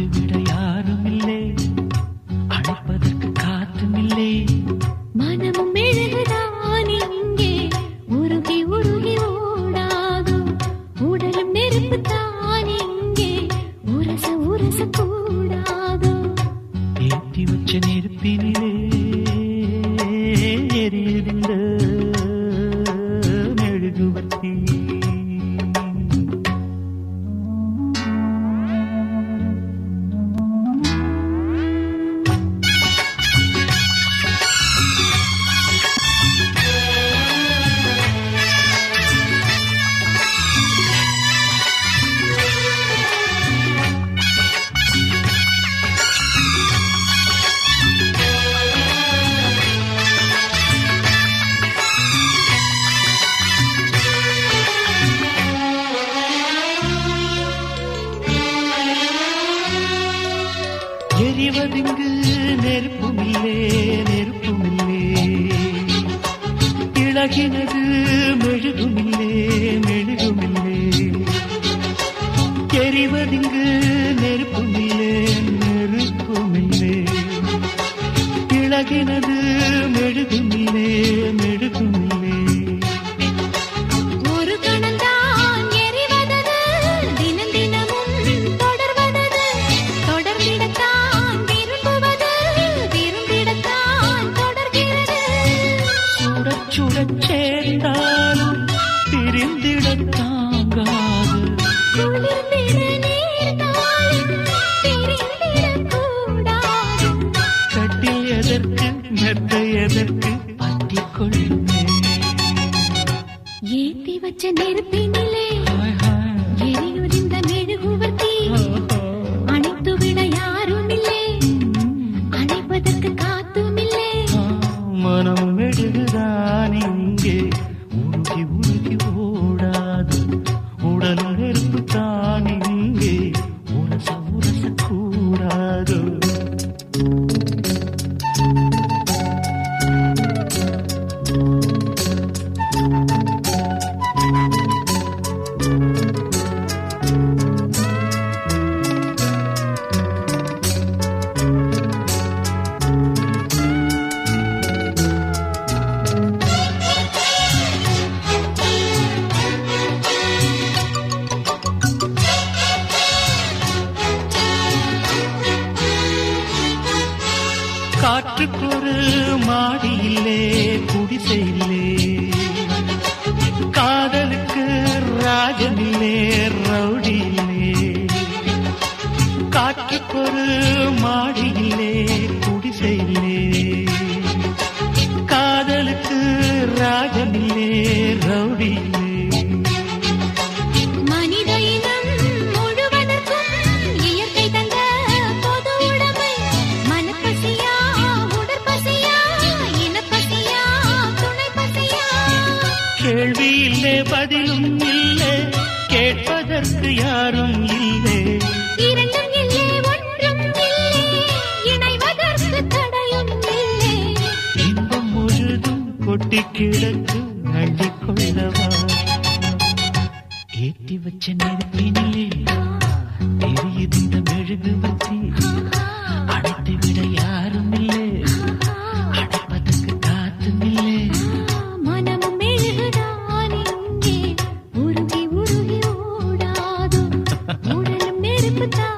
அணைத்து விட யாரும் இல்லை. அழைப்பதற்கு காத்தும் இல்லை. மனமும் மெழுகுதான் இங்கே. உருகி உருகி ஓடாதோ? உடலும் நெருப்பு தான் இங்கே. உரச உரச கூடாதோ? ஏற்றி வச்ச நெருப்பினிலே இழகினது மெழுகுமில்லே மெழுகுமில்லே. எரிவதிங்கு நெருப்புமில்லே நெருப்புமில்லே. இழகினது மெழுகுமில்லே. சேர்ந்தாலும் பிரிந்திட தாங்காது. குளிர்ந்திட கட்டில் எதற்கு மெத்தை எதற்கு பற்றிக்கொள்ளுமே. ஏத்தி வச்ச நெருப்பினிலே உடைமை. மனப்பசியா உடற்பசியா இனப்பசியா துணை பசியா கேள்வி இல்லை பதிலும் இல்லை. கேட்பதற்கு யாரும் இல்லை. கொட்டி கிடக்கு அள்ளிக்கொள்ளவா? ஏற்றி வச்ச நெருப்பினிலே தெரியுது இந்த மெழுகு பத்தி அடைத்து விட யாரும் இல்லை. அடைப்பதற்கு காத்தும் இல்லை. மனமும் மெழுகுதான் இங்கே உருகி உருகி ஓடாதோ? உடலும் நெருப்பு தான்